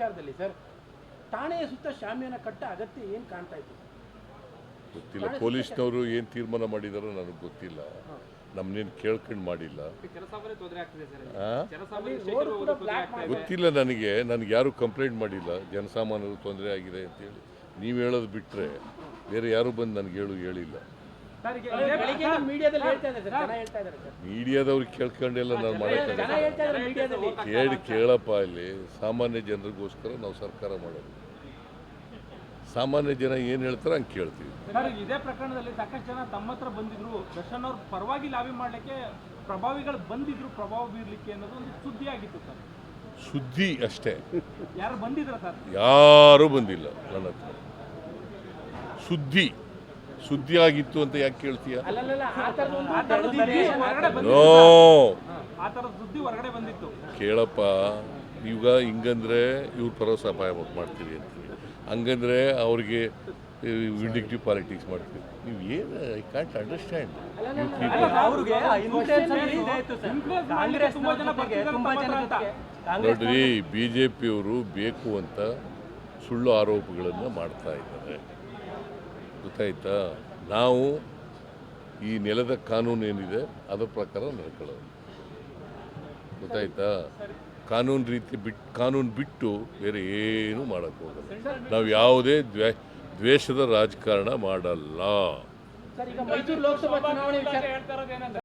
ವಿಚಾರದಲ್ಲಿ ಸರ್ ಠಾಣೆಯ ಸುತ್ತ ಶಾಮಿಯಾನ ಕಟ್ಟ ಅಗತ್ಯ ಏನು ಕಾಣ್ತಾ ಇತ್ತು? ಗೊತ್ತಿಲ್ಲ. ಪೊಲೀಸ್ನವರು ಏನು ತೀರ್ಮಾನ ಮಾಡಿದಾರೋ ನನಗೆ ಗೊತ್ತಿಲ್ಲ. ನಮ್ಮನ್ನೇನು ಕೇಳ್ಕೊಂಡು ಮಾಡಿಲ್ಲ. ಗೊತ್ತಿಲ್ಲ ನನಗೆ. ನನಗೆ ಯಾರು ಕಂಪ್ಲೇಂಟ್ ಮಾಡಿಲ್ಲ. ಜನಸಾಮಾನ್ಯರು ತೊಂದರೆ ಆಗಿದೆ ಅಂತೇಳಿ. ನೀವು ಹೇಳೋದು ಬಿಟ್ಟರೆ ಬೇರೆ ಯಾರು ಬಂದು ನನಗೆ ಹೇಳು ಹೇಳಿಲ್ಲ. ಬೆಳಿಗ್ಗೆ ಕೇಳ್ಕೊಂಡಿಲ್ಲ ಹೇಳ್ತಾ ಇದ್ದಾರೆ ಸರ್ ಜನ ಹೇಳ್ತಾ ಇದ್ದಾರೆ ಸರ್. ಮೀಡಿಯಾದವ್ರಿಗೆ ಕೇಳ್ಕೊಂಡೆಲ್ಲ ನಾನು ಮೀಡಿಯಾದಲ್ಲಿ. ಕೇಳಿ ಕೇಳಪ್ಪ ಇಲ್ಲಿ. ಸಾಮಾನ್ಯ ಜನರಿಗೋಸ್ಕರ ನಾವು ಸರ್ಕಾರ ಮಾಡೋದು. ಸಾಮಾನ್ಯ ಜನ ಏನು ಹೇಳ್ತಾರೆ ಹಂಗೆ ಕೇಳ್ತೀವಿ. ಸರ್ ಇದೇ ಪ್ರಕರಣದಲ್ಲಿ ಸಾಕಷ್ಟು ಜನ ತಮ್ಮ ಹತ್ರ ಬಂದಿದ್ರು. ದರ್ಶನ್ ಅವ್ರ ಪರವಾಗಿ ಲಾಬಿ ಮಾಡ್ಲಿಕ್ಕೆ ಪ್ರಭಾವಿಗಳು ಬಂದಿದ್ರು. ಪ್ರಭಾವ ಬೀರ್ಲಿಕ್ಕೆ ಅನ್ನೋದು ಒಂದು ಸುದ್ದಿ ಆಗಿತ್ತು ಸರ್. ಸುದ್ದಿ ಅಷ್ಟೇ. ಯಾರು ಬಂದಿದ್ರ ಸರ್? ಯಾರೂ ಬಂದಿಲ್ಲ ನನ್ನ ಹತ್ರ. ಸುದ್ದಿ. ಸುದ್ದಿ ಆಗಿತ್ತು ಅಂತ ಯಾಕೆ ಕೇಳ್ತೀಯ? ಕೇಳಪ್ಪ ಈಗ ಹಿಂಗಂದ್ರೆ ಇವ್ರ ಸಪಾಯ ಮಾಡ್ತೀರಿ ಅಂತೀವಿ. ಹಂಗಂದ್ರೆ ಅವ್ರಿಗೆ ವಿಂಡಿಕ್ಟಿವ್ ಪಾಲಿಟಿಕ್ಸ್ ಮಾಡ್ತೀವಿ ನೀವು ಏನು ಐ ಕಾಂಟ್ ಅಂಡರ್ಸ್ಟ್ಯಾಂಡ್ ಅವ್ರಿಗೆ ಇನ್ಫ್ಲೂಯೆನ್ಸ್ ಇತ್ತು ಸರ್. ಕಾಂಗ್ರೆಸ್ ತುಂಬಾ ಜನ ತುಂಬಾ ತಮ್ಮ ಜನ ಹತ್ರ ಜೊತೆಗೆ ಅಂತ. ಕಾಂಗ್ರೆಸ್ ನೋಡ್ರಿ ಬಿ ಜೆ ಪಿಯವರು ಬೇಕು ಅಂತ ಸುಳ್ಳು ಆರೋಪಗಳನ್ನು ಮಾಡ್ತಾ ಇದ್ದಾರೆ. ಗೊತ್ತಾಯ್ತಾ? ನಾವು ಈ ನೆಲದ ಕಾನೂನು ಏನಿದೆ, ಅದರ ಪ್ರಕಾರ ನಡ್ಕೊಳ್ಳೋದು. ಗೊತ್ತಾಯ್ತಾ? ಕಾನೂನು ರೀತಿ ಬಿಟ್ಟು ಕಾನೂನು ಬಿಟ್ಟು ಬೇರೆ ಏನೂ ಮಾಡೋಕ್ಕೆ ಹೋಗಲ್ಲ. ನಾವು ಯಾವುದೇ ದ್ವೇ, ದ್ವೇಷದ ರಾಜಕಾರಣ ಮಾಡಲ್ಲ.